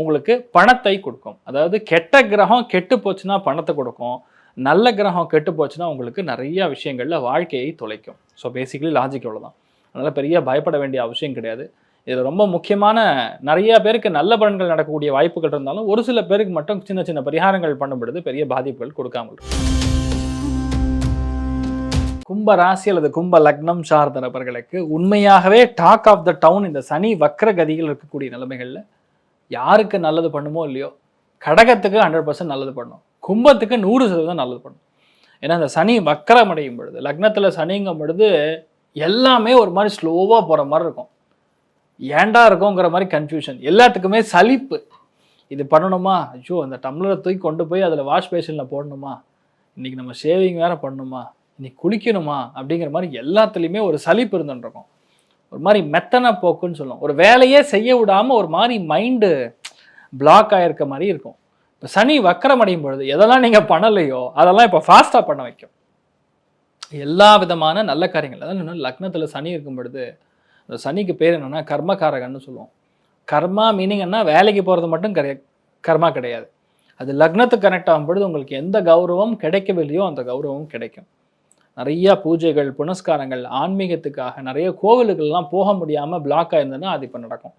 உங்களுக்கு பணத்தை கொடுக்கும். அதாவது கெட்ட கிரகம் கெட்டு போச்சுன்னா பணத்தை கொடுக்கும். நல்ல கிரகம் கெட்டு போச்சுன்னா உங்களுக்கு நிறைய விஷயங்களில் வாழ்க்கையை தொலைக்கும். ஸோ பேசிக்கலி லாஜிக் இவ்வளோதான் அதனால் பெரிய பயப்பட வேண்டிய அவசியம் கிடையாது. இதில் ரொம்ப முக்கியமான நிறைய பேருக்கு நல்ல பலன்கள் நடக்கக்கூடிய வாய்ப்புகள் இருந்தாலும் ஒரு சில பேருக்கு மட்டும் சின்ன சின்ன பரிகாரங்கள் பண்ணும்பொழுது பெரிய பாதிப்புகள் கொடுக்காமல் கும்ப ராசி அல்லது கும்ப லக்னம் சார்ந்த நபர்களுக்கு உண்மையாகவே டாக் ஆஃப் த டவுன் இந்த சனி வக்ர கதிகள் இருக்கக்கூடிய நிலைமைகளில் யாருக்கு நல்லது பண்ணுமோ இல்லையோ கடகத்துக்கு ஹண்ட்ரட் பர்சன்ட் நல்லது பண்ணும். கும்பத்துக்கு நூறு சதவீதம் நல்லது பண்ணும். ஏன்னா இந்த சனி வக்கரம் அடையும் பொழுது லக்னத்தில் சனிங்கும் பொழுது எல்லாமே ஒரு மாதிரி ஸ்லோவாக போகிற மாதிரி இருக்கும். ஏண்டா இருக்குங்கிற மாதிரி கன்ஃபியூஷன் எல்லாத்துக்குமே சலிப்பு. இது பண்ணணுமா? ஐயோ அந்த டம்ளரை தூக்கி கொண்டு போய் அதில் வாஷ் பேஷனில் போடணுமா? இன்னைக்கு நம்ம ஷேவிங் வேற பண்ணணுமா இன்னைக்கு குளிக்கணுமா? அப்படிங்கிற மாதிரி எல்லாத்துலேயுமே ஒரு சலிப்பு இருந்துருக்கும் ஒரு மாதிரி மெத்தன போக்குன்னு சொல்லுவோம். ஒரு வேலையே செய்ய விடாமல் ஒரு மாதிரி மைண்டு பிளாக் ஆகிருக்க மாதிரி இருக்கும். இப்போ சனி வக்கரம் அடையும் பொழுது எதெல்லாம் நீங்கள் பண்ணலையோ அதெல்லாம் இப்போ ஃபாஸ்ட்டாக பண்ண வைக்கும். எல்லா விதமான நல்ல காரியங்கள். அதாவது இன்னும் லக்னத்தில் சனி இருக்கும் பொழுது அந்த சனிக்கு பேர் என்னென்னா கர்மகாரகன்னு சொல்லுவோம். கர்மா மீனிங் என்ன? வேலைக்கு போகிறது மட்டும் கிடையாது கர்மா கிடையாது. அது லக்னத்துக்கு கனெக்ட் ஆகும் பொழுது உங்களுக்கு எந்த கௌரவம் கிடைக்கவில்லையோ அந்த கௌரவம் கிடைக்கும். நிறைய பூஜைகள் புனஸ்காரங்கள் ஆன்மீகத்துக்காக நிறைய கோவிலுக்கள்லாம் போக முடியாமல் பிளாக் ஆயிருந்ததுன்னா அது இப்போ நடக்கும்.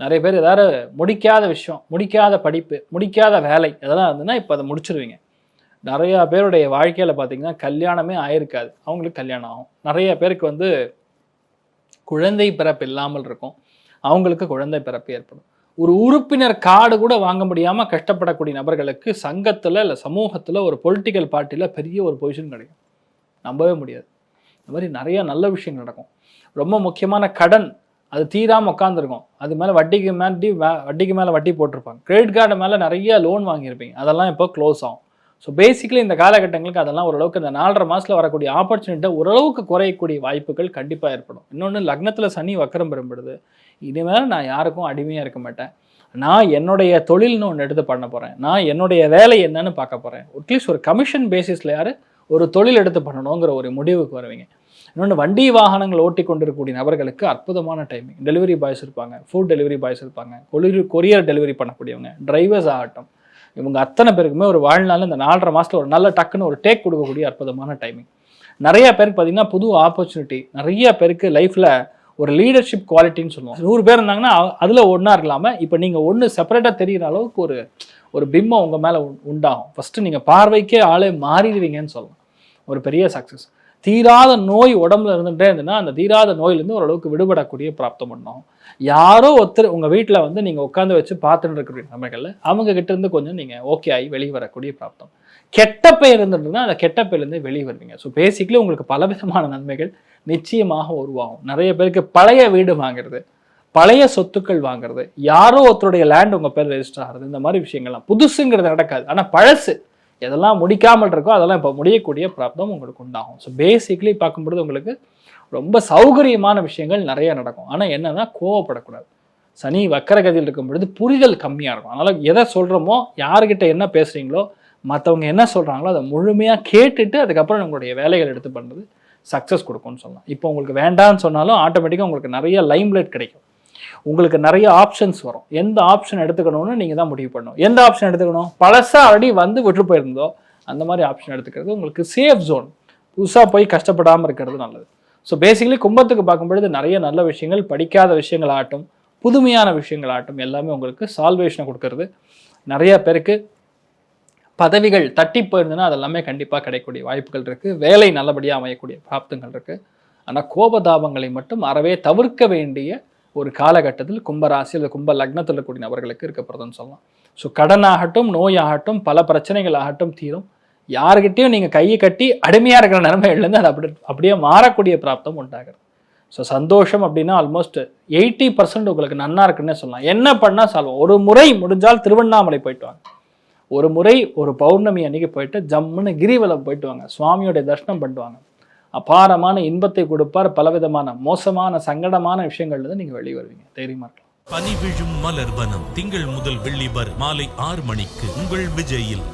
நிறைய பேர் ஏதாவது முடிக்காத விஷயம் முடிக்காத படிப்பு முடிக்காத வேலை இதெல்லாம் இருந்ததுன்னா இப்போ அதை முடிச்சிருவீங்க. நிறையா பேருடைய வாழ்க்கையில் பார்த்தீங்கன்னா கல்யாணமே ஆயிருக்காது. அவங்களுக்கு கல்யாணம் ஆகும். நிறைய பேருக்கு வந்து குழந்தை பிறப்பு இல்லாமல் இருக்கும். அவங்களுக்கு குழந்தை பிறப்பு ஏற்படும். ஒரு உறுப்பினர் கார்டு கூட வாங்க முடியாமல் கஷ்டப்படக்கூடிய நபர்களுக்கு சங்கத்தில் இல்லை சமூகத்தில் ஒரு பொலிட்டிக்கல் பார்ட்டியில் பெரிய ஒரு பொசிஷன் கிடைக்கும். நம்பவே முடியாது. இந்த மாதிரி நிறைய நல்ல விஷயங்கள் நடக்கும். ரொம்ப முக்கியமான கடன் அது தீராமல் உட்காந்துருக்கும் அது மேலே வட்டிக்கு மேலே வட்டிக்கு மேலே வட்டி போட்டிருப்பாங்க. கிரெடிட் கார்டு மேலே நிறைய லோன் வாங்கியிருப்பீங்க. அதெல்லாம் இப்போ க்ளோஸ் ஆகும். ஸோ பேசிக்கலி இந்த காலகட்டங்களுக்கு அதெல்லாம் ஓரளவுக்கு இந்த நாலரை மாதத்தில் வரக்கூடிய ஆப்பர்ச்சுனிட்டி ஓரளவுக்கு குறையக்கூடிய வாய்ப்புகள் கண்டிப்பாக ஏற்படும். இன்னொன்று லக்னத்தில் சனி வக்கரம் பெறும்படுது. இனிமேல் நான் யாருக்கும் அடிமையாக இருக்க மாட்டேன். நான் என்னுடைய தொழில்னு ஒன்று எடுத்து பண்ண போகிறேன் நான் என்னுடைய வேலை என்னன்னு பார்க்க போகிறேன் அட்லீஸ்ட் ஒரு கமிஷன் பேசிஸில் யார் ஒரு தொழில் எடுத்து பண்ணணுங்கிற ஒரு முடிவுக்கு வருவீங்க. இன்னொன்று வண்டி வாகனங்கள் ஓட்டி கொண்டிருக்கக்கூடிய நபர்களுக்கு அற்புதமான டைமிங் டெலிவரி பாய்ஸ் இருப்பாங்க ஃபுட் டெலிவரி பாய்ஸ் இருப்பாங்க கொரியர் கொரியர் டெலிவரி பண்ணக்கூடியவங்க டிரைவர்ஸ் ஆகட்டும். இவங்க அத்தனை பேருக்குமே ஒரு வாழ்நாள் இந்த நாலரை மாதத்தில் ஒரு நல்ல டக்குன்னு ஒரு டேக் கொடுக்கக்கூடிய அற்புதமான டைமிங் நிறைய பேருக்கு பார்த்தீங்கன்னா புது ஆப்பர்ச்சுனிட்டி நிறைய பேருக்கு லைஃப்பில் ஒரு லீடர்ஷிப் குவாலிட்டின்னு சொல்லுவோம். நூறு பேர் இருந்தாங்கன்னா அதில் ஒன்றா இருக்கலாமல் இப்போ நீங்கள் ஒன்று செப்பரேட்டாக தெரிகிற அளவுக்கு ஒரு ஒரு பிம்பம் உங்கள் மேலே உண்டாகும். ஃபஸ்ட்டு நீங்கள் பார்வைக்கே ஆளே மாறிடுவீங்கன்னு சொல்லலாம். ஒரு பெரிய சக்ஸஸ் தீராத நோய் உடம்புல இருந்துகிட்டே இருந்ததுன்னா அந்த தீராத நோயிலேருந்து ஓரளவுக்கு விடுபடக்கூடிய பிராப்தம் பண்ணோம். யாரோ ஒருத்தர் உங்கள் வீட்டில் வந்து நீங்கள் உட்காந்து வச்சு பார்த்துட்டு இருக்கக்கூடிய நபர்களில் அவங்க கிட்ட இருந்து கொஞ்சம் நீங்கள் ஓகே ஆகி வெளியே வரக்கூடிய பிராப்தம். கெட்ட பெயர் இருந்துட்டுனா அந்த கெட்ட பெயர்லேருந்து வெளியே வருவீங்க. ஸோ பேசிக்கலி உங்களுக்கு பலவிதமான நன்மைகள் நிச்சயமாக உருவாகும். நிறைய பேருக்கு பழைய வீடு வாங்குறது பழைய சொத்துக்கள் வாங்குறது யாரோ ஒருத்தருடைய லேண்ட் உங்கள் பேர் ரெஜிஸ்டர் ஆகிறது இந்த மாதிரி விஷயங்கள்லாம். புதுசுங்கிறது நடக்காது. ஆனால் பழசு எதெல்லாம் முடிக்காமல் இருக்கோ அதெல்லாம் இப்போ முடியக்கூடிய பிராப்தம் உங்களுக்கு உண்டாகும். ஸோ பேசிக்லி பார்க்கும்பொழுது உங்களுக்கு ரொம்ப சௌகரியமான விஷயங்கள் நிறைய நடக்கும். ஆனால் என்னன்னா கோவப்படக்கூடாது. சனி வக்கரகதியில் இருக்கும் பொழுது புரிதல் கம்மியாக இருக்கும். அதனால் எதை சொல்கிறோமோ யாருக்கிட்ட என்ன பேசுகிறீங்களோ மற்றவங்க என்ன சொல்கிறாங்களோ அதை முழுமையாக கேட்டுட்டு அதுக்கப்புறம் உங்களுடைய வேலைகள் எடுத்து பண்ணுறது சக்ஸஸ் கொடுக்கும்னு சொல்லலாம். இப்போ உங்களுக்கு வேண்டாம்னு சொன்னாலும் ஆட்டோமேட்டிக்காக உங்களுக்கு நிறைய லைம்லைட் கிடைக்கும். உங்களுக்கு நிறைய ஆப்ஷன்ஸ் வரும். எந்த ஆப்ஷன் எடுத்துக்கணும்னு நீங்கள் தான் முடிவு பண்ணணும். எந்த ஆப்ஷன் எடுத்துக்கணும்? பழசாக ஆல்ரெடி வந்து விட்டு போயிருந்தோ அந்த மாதிரி ஆப்ஷன் எடுத்துக்கிறது உங்களுக்கு சேஃப் ஜோன் புதுசாக போய் கஷ்டப்படாமல் இருக்கிறது நல்லது. ஸோ பேசிக்கலி கும்பத்துக்கு பார்க்கும்பொழுது நிறைய நல்ல விஷயங்கள் படிக்காத விஷயங்கள் ஆகட்டும் புதுமையான விஷயங்கள் ஆகட்டும் எல்லாமே உங்களுக்கு சால்வேஷனை கொடுக்கறது. நிறைய பேருக்கு பதவிகள் தட்டி போயிருந்ததுன்னா அதெல்லாமே கண்டிப்பாக கிடைக்கக்கூடிய வாய்ப்புகள் இருக்குது வேலை நல்லபடியாக அமையக்கூடிய பிராப்தங்கள் இருக்குது ஆனால் கோபதாபங்களை மட்டும் அறவே தவிர்க்க வேண்டிய ஒரு காலகட்டத்தில் கும்பராசி அல்லது கும்ப லக்னத்தில் இருக்கக்கூடிய நபர்களுக்கு இருக்கப்படுதுன்னு சொல்லலாம். ஸோ கடனாகட்டும் நோயாகட்டும் பல பிரச்சனைகள் ஆகட்டும் தீரும். யாருக்கிட்டையும் நீங்கள் கையை கட்டி அடிமையாக இருக்கிற நிலைமையிலேருந்து அது அப்படி அப்படியே மாறக்கூடிய பிராப்தம் உண்டாகிறது ஸோ சந்தோஷம் அப்படின்னா ஆல்மோஸ்ட் எயிட்டி பர்சன்ட் உங்களுக்கு நன்னா இருக்குன்னே சொல்லலாம். என்ன பண்ணால் சால்வம் ஒரு முறை முடிஞ்சால் திருவண்ணாமலை போயிட்டு வாங்க. ஒரு முறை ஒரு பௌர்ணமி அன்னைக்கு போயிட்டு ஜம்முன்னு கிரிவலம் போயிட்டு வாங்க. சுவாமியோடைய தர்ஷனம் பண்ணிட்டு வாங்க. அபாரமான இன்பத்தை கொடுப்பார் பலவிதமான மோசமான சங்கடமான விஷயங்கள்லேருந்து நீங்கள் வெளியே வருவீங்க. தைரியமாக இருக்கலாம். பனி விழும் மலர் வனம் திங்கள் முதல் வெள்ளி வரை மாலை ஆறு மணிக்கு உங்கள் விஜயில்.